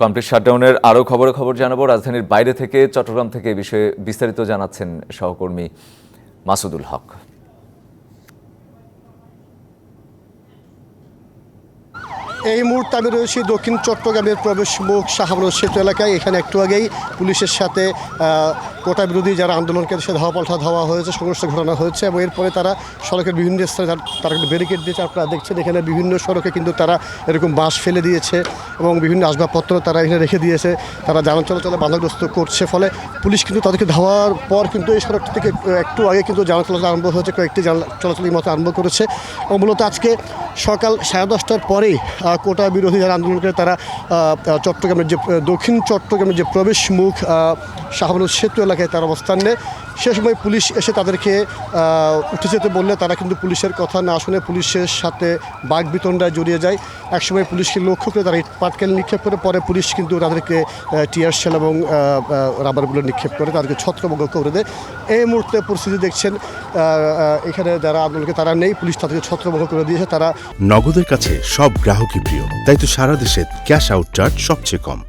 Complete শাটডাউনের আরও খবর খবর জানাব। রাজধানীর বাইরে থেকে চট্টগ্রাম থেকে বিষয়ে বিস্তারিত জানাচ্ছেন সহকর্মী মাসুদুল হক। এই মুহূর্তে আমি রয়েছি দক্ষিণ চট্টগ্রামের প্রবেশ মুখ শাহাবুর সেতু এলাকায়। এখানে একটু আগেই পুলিশের সাথে কোটা বিরোধী যারা আন্দোলনকারী সে ধাওয়া পাল্টা ধাওয়া হয়েছে, সংঘর্ষ ঘটনা হয়েছে এবং এরপরে তারা সড়কের বিভিন্ন স্থানে তার- কিন্তু ব্যারিকেড দিয়েছে। আপনারা দেখছেন এখানে বিভিন্ন সড়কে কিন্তু তারা এরকম বাঁশ ফেলে দিয়েছে এবং বিভিন্ন আসবাবপত্র তারা এখানে রেখে দিয়েছে। তারা যান চলাচলে বাধাগ্রস্ত করছে। ফলে পুলিশ কিন্তু তাদেরকে ধাওয়ার পর কিন্তু এই সড়কটি থেকে একটু আগে কিন্তু যান চলাচল আরম্ভ হয়েছে। কয়েকটি যান চলাচলের মতো আরম্ভ করেছে। এবং মূলত আজকে সকাল সাড়ে দশটার পরেই কোটা বিরোধী যারা আন্দোলন করে তারা চট্টগ্রামের যে, দক্ষিণ চট্টগ্রামের যে প্রবেশ মুখ শাহবানুর সেতু এলাকায় তার অবস্থান নেয়। সে সময় পুলিশ এসে তাদেরকে উঠে যেতে বললে তারা কিন্তু পুলিশের কথা না শুনে পুলিশের সাথে বাঘ বিতণ্ডায় জড়িয়ে যায়। একসময় পুলিশকে লক্ষ্য করে তারা পাটকেল নিক্ষেপ করে, পরে পুলিশ কিন্তু তাদেরকে টিয়ার সেল এবং রাবারগুলো নিক্ষেপ করে, তাদেরকে ছত্রভঙ্গ করে দেয়। এই মুহূর্তে পরিস্থিতি দেখছেন এখানে যারা আন্দোলনকে তারা নেই, পুলিশ তাদেরকে ছত্রভঙ্গ করে দিয়েছে, তারা নগদের কাছে সব গ্রাহকই প্রিয়, তাই তো সারা দেশে ক্যাশ আউট চার্জ সবচেয়ে কম।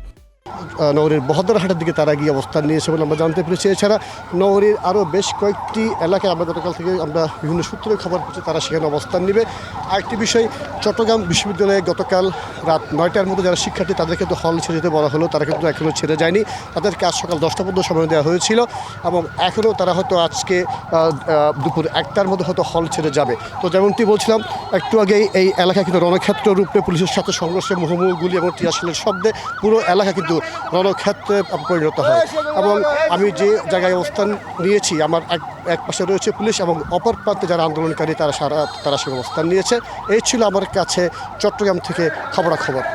নগরীর বহদ্দারহাটের দিকে তারা গিয়ে অবস্থান নিয়েছে বলে আমরা জানতে পেরেছি। এছাড়া নগরীর আরও বেশ কয়েকটি এলাকায় আমরা গতকাল থেকে আমরা বিভিন্ন সূত্রে খবর পেয়েছি, তারা সেখানে অবস্থান নেবে। আরেকটি বিষয়, চট্টগ্রাম বিশ্ববিদ্যালয়ে গতকাল রাত নয়টার মধ্যে যারা শিক্ষার্থী তাদেরকে তো হল ছেড়ে যেতে বলা হলো, তারা কিন্তু এখনও ছেড়ে যায়নি। তাদেরকে আজ সকাল দশটা পর্যন্ত সময় দেওয়া হয়েছিল এবং এখনও তারা হয়তো আজকে দুপুর একটার মধ্যে হয়তো হল ছেড়ে যাবে। তো যেমনটি বলছিলাম, একটু আগেই এই এলাকা কিন্তু রণক্ষেত্র রূপে পুলিশের সাথে সংঘর্ষে মুহুর্মুহু গুলি এবং টিয়াশিলের শব্দে পুরো এলাকা কিন্তু রণক্ষেত্রে পরিণত হয় এবং আমি যে জায়গায় অবস্থান নিয়েছি, আমার এক এক পাশে রয়েছে পুলিশ এবং অপর প্রান্তে যারা আন্দোলনকারী তারা সারা, তারা সে অবস্থান নিয়েছে। এই ছিল আমার কাছে চট্টগ্রাম থেকে খবরাখবর।